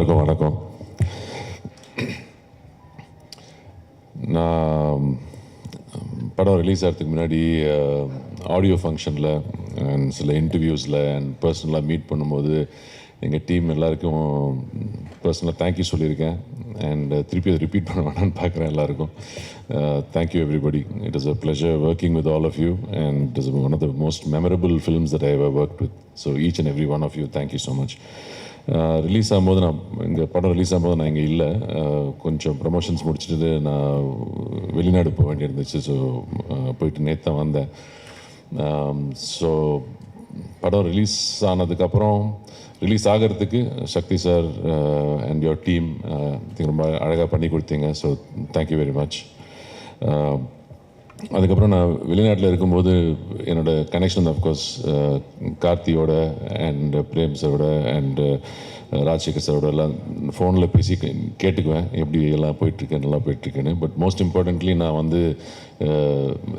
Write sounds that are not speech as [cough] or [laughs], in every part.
எல்லாருக்கும் வணக்கம். நான் படம் ரிலீஸ் ஆகிறதுக்கு முன்னாடி ஆடியோ ஃபங்க்ஷனில் அண்ட் சில இன்டர்வியூஸில் அண்ட் பர்சனலாக மீட் பண்ணும்போது எங்கள் டீம் எல்லாருக்கும் பர்சனலாக தேங்க்யூ சொல்லியிருக்கேன். அண்ட் திருப்பி அதை ரிப்பீட் பண்ண வேணாம்னு பார்க்குறேன் எல்லாருக்கும். Thank you everybody it is a pleasure working with all of you and it is one of the most memorable films that I have work with so each and every one of you thank you so much release ஆகும்போது நான் இங்கே படம் release ஆகும்போது நான் இங்கே இல்லை. கொஞ்சம் promotions முடிச்சுட்டு நான் வெளிநாடு போக வேண்டியிருந்துச்சு. ஸோ போயிட்டு நேற்று தான் வந்தேன் ஸோ படம் ரிலீஸ் ஆனதுக்கப்புறம் ரிலீஸ் ஆகிறதுக்கு Sakthi sir and your team ரொம்ப அழகாக பண்ணி கொடுத்தீங்க. ஸோ தேங்க்யூ வெரி மச் அதுக்கப்புறம் நான் வெளிநாட்டில் இருக்கும்போது என்னோட கனெக்ஷன் அஃப்கோர்ஸ் கார்த்தியோட அண்ட் பிரேம் சரோட அண்ட் ராஜசேகர் சரோட எல்லாம் ஃபோனில் பேசி கே- கேட்டுக்குவேன். எப்படி எல்லாம் போயிட்டுருக்கு நல்லா போயிட்டுருக்குன்னு. பட் மோஸ்ட் இம்பார்ட்டன்ட்லி நான் வந்து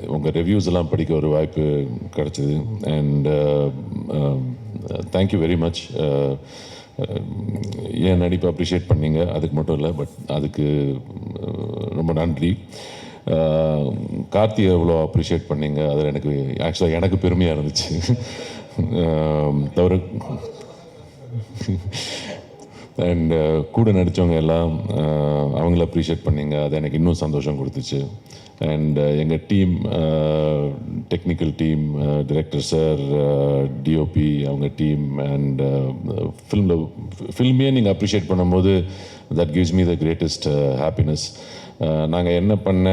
உங்கள் ரிவ்யூஸ் எல்லாம் படிக்க ஒரு வாய்ப்பு கிடச்சிது. And thank you very much என் நடிப்பை அப்ரிஷியேட் பண்ணீங்க? அதுக்கு மட்டும் இல்லை பட் அதுக்கு ரொம்ப நன்றி. அஹ், கார்த்தியை எவ்வளோ அப்ரிஷியேட் பண்ணீங்க. அதில் எனக்கு ஆக்சுவலாக எனக்கு பெருமையாக இருந்துச்சு. தவிர அண்ட் கூட நடித்தவங்க எல்லாம் அவங்கள அப்ரிஷியேட் பண்ணிங்க. அது எனக்கு இன்னும் சந்தோஷம் கொடுத்துச்சு. அண்ட் எங்கள் team technical team director sir DOP அவங்க டீம் அண்ட் ஃபில்மில் ஃபில்மையே நீங்கள் அப்ரிஷியேட் பண்ணும்போது that gives me the greatest happiness நாங்கள் என்ன பண்ண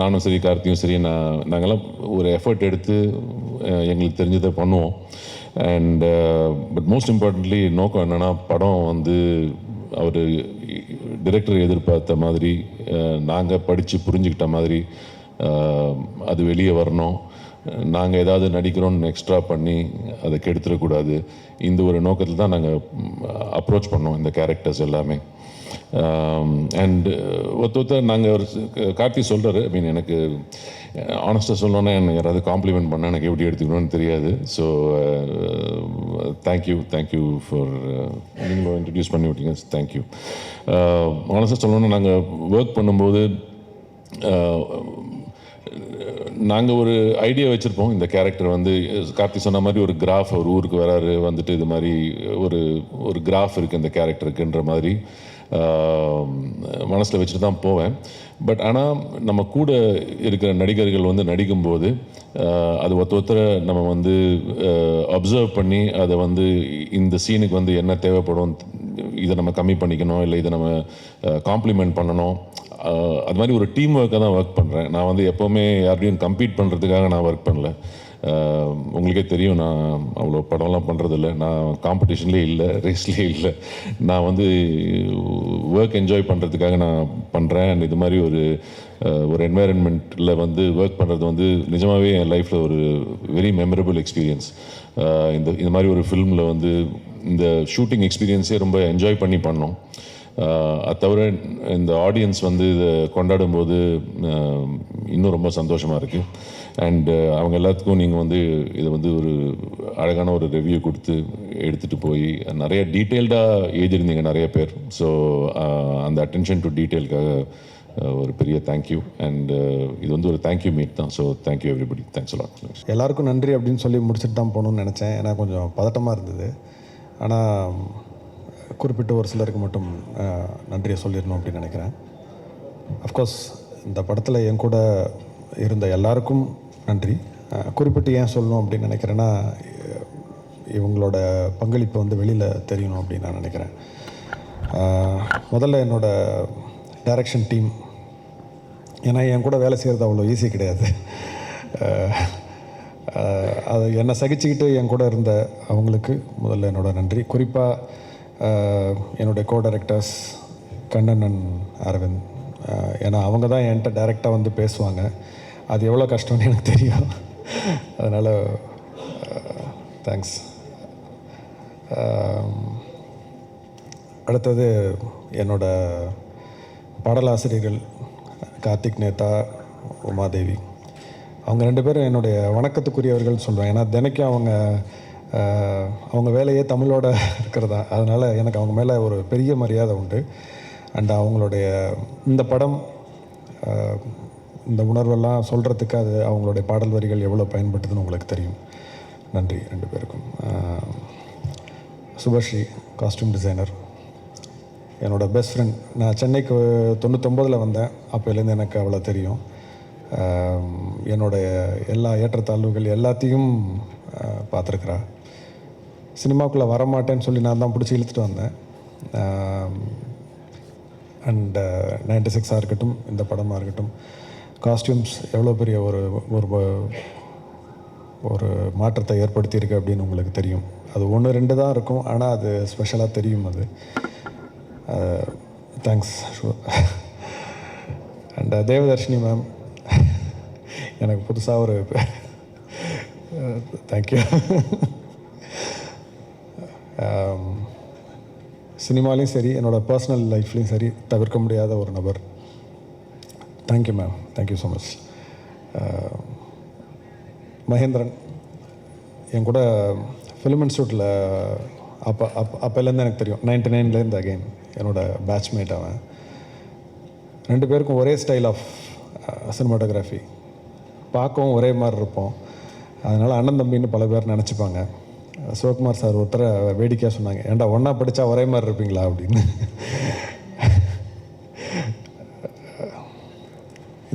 நானும் சரி கார்த்தியும் சரி நான் நாங்கள்லாம் ஒரு எஃபர்ட் எடுத்து எங்களுக்கு தெரிஞ்சதை பண்ணுவோம். அண்ட் பட் மோஸ்ட் இம்பார்ட்டன்ட்லி நோக்கம் என்னென்னா படம் வந்து அவர் டிரெக்டர் எதிர்பார்த்த மாதிரி நாங்கள் படித்து புரிஞ்சுக்கிட்ட மாதிரி அது வெளியே வரணும். நாங்கள் ஏதாவது நடிக்கிறோன்னு எக்ஸ்ட்ரா பண்ணி அதை கெடுத்துடக்கூடாது இந்த ஒரு நோக்கத்தில் தான் நாங்கள் அப்ரோச் பண்ணோம் இந்த கேரக்டர்ஸ் எல்லாமே. அண்ட் ஒருத்த ஒருத்தர் நாங்கள் ஒரு கார்த்தி சொல்கிறாரு ஐ மீன் எனக்கு ஆனஸ்ட்டாக சொல்லணுன்னா எனக்கு யாராவது காம்ப்ளிமெண்ட் பண்ணால் எனக்கு எப்படி எடுத்துக்கணும்னு தெரியாது. So thank you thank you for நீங்களும் இன்ட்ரடியூஸ் பண்ணி விட்டீங்க. தேங்க்யூ ஆனஸ்ட்டாக சொல்லணுன்னா நாங்கள் ஒர்க் பண்ணும்போது நாங்கள் ஒரு ஐடியா வச்சுருப்போம். இந்த கேரக்டர் வந்து கார்த்தி சொன்ன மாதிரி ஒரு கிராஃப் ஒரு ஊருக்கு வராரு வந்துட்டு இது மாதிரி ஒரு ஒரு கிராஃப் இருக்குது இந்த கேரக்டருக்குன்ற மாதிரி மனசில் வச்சுட்டு தான் போவேன். பட் ஆனால் நம்ம கூட இருக்கிற நடிகர்கள் வந்து நடிக்கும்போது அது ஒருத்த ஒருத்தரை நம்ம வந்து அப்சர்வ் பண்ணி அதை வந்து இந்த சீனுக்கு வந்து என்ன தேவைப்படும் இதை நம்ம கம்மி பண்ணிக்கணும் இல்லை இதை நம்ம காம்ப்ளிமெண்ட் பண்ணணும் அது மாதிரி ஒரு டீம் ஒர்க்காக தான் ஒர்க் பண்ணுறேன் நான் வந்து எப்போவுமே யார்டையும் கம்பீட் பண்ணுறதுக்காக நான் ஒர்க் பண்ணல. உங்களுக்கே தெரியும் நான் அவ்வளோ படம்லாம் பண்ணுறதில்ல நான் காம்படிஷன்லேயே இல்லை ரேஸ்லேயே இல்லை. நான் வந்து ஒர்க் என்ஜாய் பண்ணுறதுக்காக நான் பண்ணுறேன் அண்ட் இது மாதிரி ஒரு ஒரு என்வாயரன்மெண்ட்டில் வந்து ஒர்க் பண்ணுறது வந்து நிஜமாகவே என் லைஃப்பில் ஒரு வெரி மெமரபிள் எக்ஸ்பீரியன்ஸ் இந்த இந்த மாதிரி ஒரு ஃபில்மில் வந்து இந்த ஷூட்டிங் எக்ஸ்பீரியன்ஸே ரொம்ப என்ஜாய் பண்ணி பண்ணோம். அது தவிர இந்த ஆடியன்ஸ் வந்து இதை கொண்டாடும் போது இன்னும் ரொம்ப சந்தோஷமாக இருக்குது அண்டு அவங்க எல்லாத்துக்கும் நீங்கள் வந்து இதை வந்து ஒரு அழகான ஒரு ரிவ்யூ கொடுத்து எடுத்துகிட்டு போய் நிறைய டீட்டெயில்டாக எழுதியிருந்தீங்க நிறைய பேர். ஸோ அந்த அட்டென்ஷன் டு டீட்டெயிலுக்காக ஒரு பெரிய தேங்க்யூ அண்ட் இது வந்து ஒரு தேங்க்யூ மீட் தான். So thank you everybody thanks a lot எல்லாருக்கும் நன்றி அப்படின்னு சொல்லி முடிச்சுட்டு தான் போகணும்னு நினச்சேன். ஏன்னா கொஞ்சம் பதட்டமாக இருந்தது. ஆனால் குறிப்பிட்ட ஒரு சிலருக்கு மட்டும் நன்றியை சொல்லிடணும் அப்படின்னு நினைக்கிறேன். அஃப்கோர்ஸ் இந்த படத்தில் என் கூட இருந்த எல்லாருக்கும் நன்றி. குறிப்பிட்டு ஏன் சொல்லணும் அப்படின்னு நினைக்கிறேன்னா இவங்களோட பங்களிப்பு வந்து வெளியில் தெரியணும் அப்படின்னு நான் நினைக்கிறேன். முதல்ல என்னோட டைரக்ஷன் டீம் ஏன்னா என் கூட வேலை செய்கிறது அவ்வளோ ஈஸி கிடையாது. அது என்னை சகிச்சுக்கிட்டு என் கூட இருந்த அவங்களுக்கு முதல்ல என்னோட நன்றி. குறிப்பாக என்னுடைய co directors Kannan and Aravind. ஏன்னா அவங்க தான் என்கிட்ட டைரெக்டாக வந்து பேசுவாங்க. அது எவ்வளோ கஷ்டம்னு எனக்கு தெரியும். அதனால் தேங்க்ஸ் அடுத்தது என்னோட பாடலாசிரியர்கள் கார்த்திக் நேதா உமாதேவி. அவங்க ரெண்டு பேரும் என்னுடைய வணக்கத்துக்குரியவர்கள் சொல்லுவேன் ஏன்னா தினைக்கும் அவங்க அவங்க வேலையே தமிழோட இருக்கிறதா? அதனால் எனக்கு அவங்க மேலே ஒரு பெரிய மரியாதை உண்டு. அண்ட் அவங்களுடைய இந்த படம் இந்த உணர்வெல்லாம் சொல்கிறதுக்கு அது அவங்களுடைய பாடல் வரிகள் எவ்வளோ பயன்பட்டதுன்னு உங்களுக்கு தெரியும். நன்றி ரெண்டு பேருக்கும். சுபஸ்ரீ காஸ்டியூம் டிசைனர் என்னோட பெஸ்ட் ஃப்ரெண்ட் நான் சென்னைக்கு தொண்ணூத்தொம்பதில் வந்தேன். அப்போலேருந்து எனக்கு அவ்வளோ தெரியும். என்னோடய எல்லா ஏற்றத்தாழ்வுகள் எல்லாத்தையும் பார்த்துருக்குறா. சினிமாக்குள்ளே வரமாட்டேன்னு சொல்லி நான் தான் பிடிச்சி இழுத்துட்டு வந்தேன். அண்ட் நைன்டி சிக்ஸாக இருக்கட்டும் இந்த படமாக இருக்கட்டும் காஸ்டியூம்ஸ் எவ்வளோ பெரிய ஒரு ஒரு ஒரு மாற்றத்தை ஏற்படுத்தியிருக்கு அப்படின்னு உங்களுக்கு தெரியும். அது ஒன்று ரெண்டு தான் இருக்கும் ஆனால் அது ஸ்பெஷலாக தெரியும் அது. தேங்க்ஸ் அண்ட் [laughs] தேவதர்ஷினி மேம் எனக்கு புதுசாக ஒரு தேங்க்யூ um, சினிமாலையும் சரி என்னோடய பர்சனல் லைஃப்லேயும் சரி தவிர்க்க முடியாத ஒரு நபர். Thank you ma'am thank you so much Mahendran என் கூட ஃபிலிம் இன்ஸ்டியூட்டில் அப்போ அப் அப்போலேருந்து எனக்கு தெரியும். நைன்டி நைன்லேருந்து அகெயின் என்னோட பேட்ச்மேட் அவன். ரெண்டு பேருக்கும் ஒரே ஸ்டைல் ஆஃப் சினிமாட்டோகிராஃபி பார்க்கவும் ஒரே மாதிரி இருப்போம். அதனால் அண்ணன் தம்பின்னு பல பேர் நினச்சிப்பாங்க. சிவகுமார் சார் ஒருத்தரை வேடிக்கையாக சொன்னாங்க. ஏன்டா ஒன்றா படித்தா ஒரே மாதிரி இருப்பீங்களா? அப்படின்னு.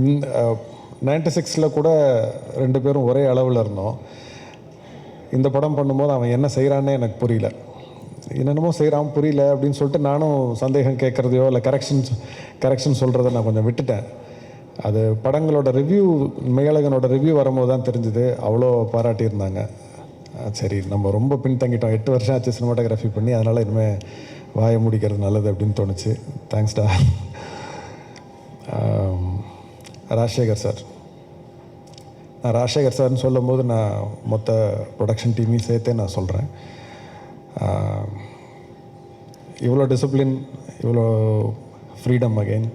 இந்த நைன்டி சிக்ஸில் கூட ரெண்டு பேரும் ஒரே அளவில் இருந்தோம். இந்த படம் பண்ணும்போது அவன் என்ன செய்கிறான்னே எனக்கு புரியல. என்னென்னமோ செய்கிறான் புரியல அப்படின்னு சொல்லிட்டு நானும் சந்தேகம் கேட்குறதையோ இல்லை கரெக்ஷன் கரெக்ஷன் சொல்கிறத நான் கொஞ்சம் விட்டுட்டேன். அது படங்களோட ரிவ்யூ மேலகனோட ரிவ்யூ வரும்போது தான் தெரிஞ்சுது. அவ்வளோ பாராட்டியிருந்தாங்க. சரி நம்ம ரொம்ப பின்தங்கிட்டோம். எட்டு வருஷம் ஆச்சு சினிமாட்டோகிராஃபி பண்ணி அதனால் இனிமேல் வாயை முடிக்கிறது நல்லது அப்படின்னு தோணுச்சு. தேங்க்ஸ்டா ராஜசேகர் சார் நான் ராஜசேகர் சார்னு சொல்லும்போது நான் மொத்த ப்ரொடக்ஷன் டீமையும் சேர்த்தே நான் சொல்கிறேன் இவ்வளோ டிசிப்ளின் இவ்வளோ ஃப்ரீடம் அகைன்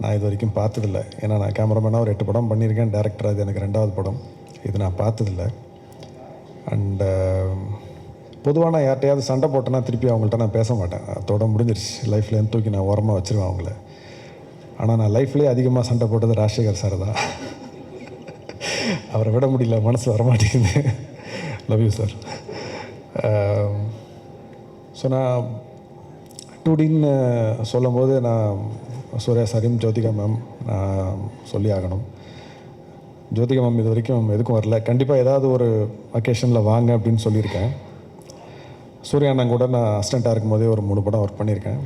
நான் இது வரைக்கும் பார்த்ததில்ல. ஏன்னா நான் கேமராமேனாக ஒரு எட்டு படம் பண்ணியிருக்கேன். டேரக்டர் அது எனக்கு ரெண்டாவது படம். இது நான் பார்த்ததில்ல. அண்டு um, பொதுவாக நான் யார்கிட்டயாவது சண்டை போட்டேன்னா திருப்பி அவங்கள்ட்ட நான் பேச மாட்டேன். அதோட முடிஞ்சிருச்சு. லைஃப்லேருந்து தூக்கி நான் ஓரமாக வச்சுருவேன் அவங்கள. ஆனால் நான் லைஃப்லேயே அதிகமாக சண்டை போட்டது ராஜசேகர் சார் தான். அவரை விட முடியல. மனசு வரமாட்டேங்குது. லவ் யூ சார் ஸோ நான் டூடின்னு சொல்லும்போது நான் சூர்யா சரிம் ஜோதிகா மேம் நான் சொல்லி ஆகணும் ஜோதிகா மேம் இது வரைக்கும் எதுக்கும் வரல. கண்டிப்பாக ஏதாவது ஒரு அக்கேஷனில் வாங்க அப்படின்னு சொல்லியிருக்கேன். சூர்யா அண்ணன் கூட நான் அசிஸ்டண்ட்டாக இருக்கும்போதே ஒரு மூணு படம் ஒர்க் பண்ணியிருக்கேன்.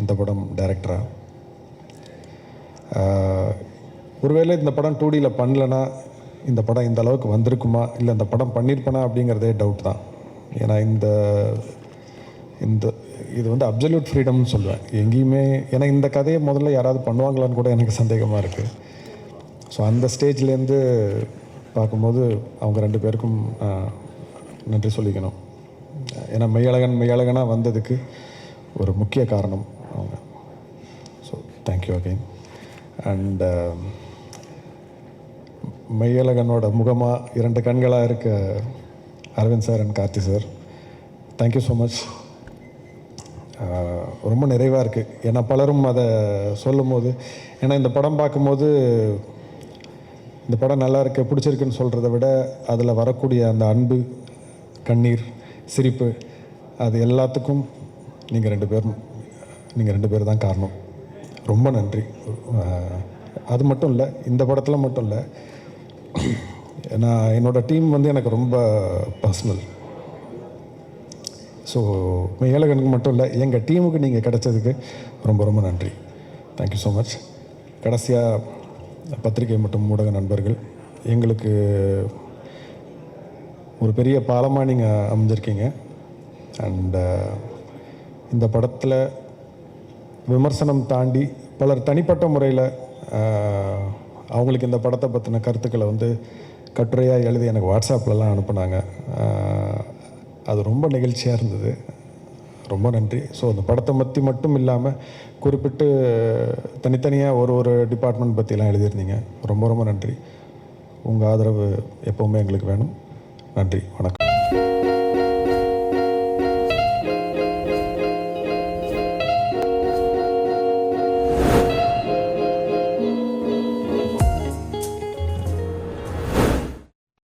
இந்த படம் டைரக்டராக ஒருவேளை இந்த படம் டூ டியில் பண்ணலனா இந்த படம் இந்த அளவுக்கு வந்திருக்குமா? இல்லை இந்த படம் பண்ணியிருப்பேனா அப்படிங்கிறதே டவுட் தான். ஏன்னா இந்த இந்த இது வந்து அப்சல்யூட் ஃப்ரீடம்னு சொல்லுவேன் எங்கேயுமே ஏன்னா இந்த கதையை முதல்ல யாராவது பண்ணுவாங்களான்னு கூட எனக்கு சந்தேகமாக இருக்குது ஸோ அந்த ஸ்டேஜ்லேருந்து பார்க்கும்போது அவங்க ரெண்டு பேருக்கும் நன்றி சொல்லிக்கணும். ஏன்னா மெய்யழகன் மெய்யழகனாக வந்ததுக்கு ஒரு முக்கிய காரணம் அவங்க. So thank you again and மெய்யழகனோட முகமாக இரண்டு கண்களாக இருக்க Aravind sir and Karthi sir thank you so much ரொம்ப நிறைவாக இருக்குது ஏன்னா பலரும் அதை சொல்லும்போது ஏன்னா இந்த படம் பார்க்கும்போது இந்த படம் நல்லா இருக்கு பிடிச்சிருக்குன்னு சொல்கிறத விட அதில் வரக்கூடிய அந்த அன்பு கண்ணீர் சிரிப்பு அது எல்லாத்துக்கும் நீங்கள் ரெண்டு பேரும் நீங்கள் ரெண்டு பேர் தான் காரணம். ரொம்ப நன்றி. அது மட்டும் இல்லை இந்த படத்தில் மட்டும் இல்லை நான் என்னோடய டீம் வந்து எனக்கு ரொம்ப பர்சனல். ஸோ ஏழகனுக்கு மட்டும் இல்லை எங்கள் டீமுக்கு நீங்கள் கிடைச்சதுக்கு ரொம்ப ரொம்ப நன்றி. தேங்க்யூ ஸோ மச் கடைசியாக பத்திரிகை மற்றும் ஊடக நண்பர்கள் எங்களுக்கு ஒரு பெரிய பாலமாக நீங்கள் அமைஞ்சிருக்கீங்க. அண்ட் இந்த படத்தில் விமர்சனம் தாண்டி பலர் தனிப்பட்ட முறையில் அவங்களுக்கு இந்த படத்தை பற்றின கருத்துக்களை வந்து கட்டுரையாக எழுதி எனக்கு வாட்ஸ்அப்லலாம் அனுப்புனாங்க. அது ரொம்ப நிகழ்ச்சியாக இருந்தது. ரொம்ப நன்றி. ஸோ அந்த படத்தை பற்றி மட்டும் இல்லாமல் குறிப்பிட்டு தனித்தனியாக ஒரு ஒரு டிபார்ட்மெண்ட் பற்றிலாம் எழுதியிருந்தீங்க. ரொம்ப ரொம்ப நன்றி. உங்கள் ஆதரவு எப்போவுமே எங்களுக்கு வேணும். நன்றி. வணக்கம்.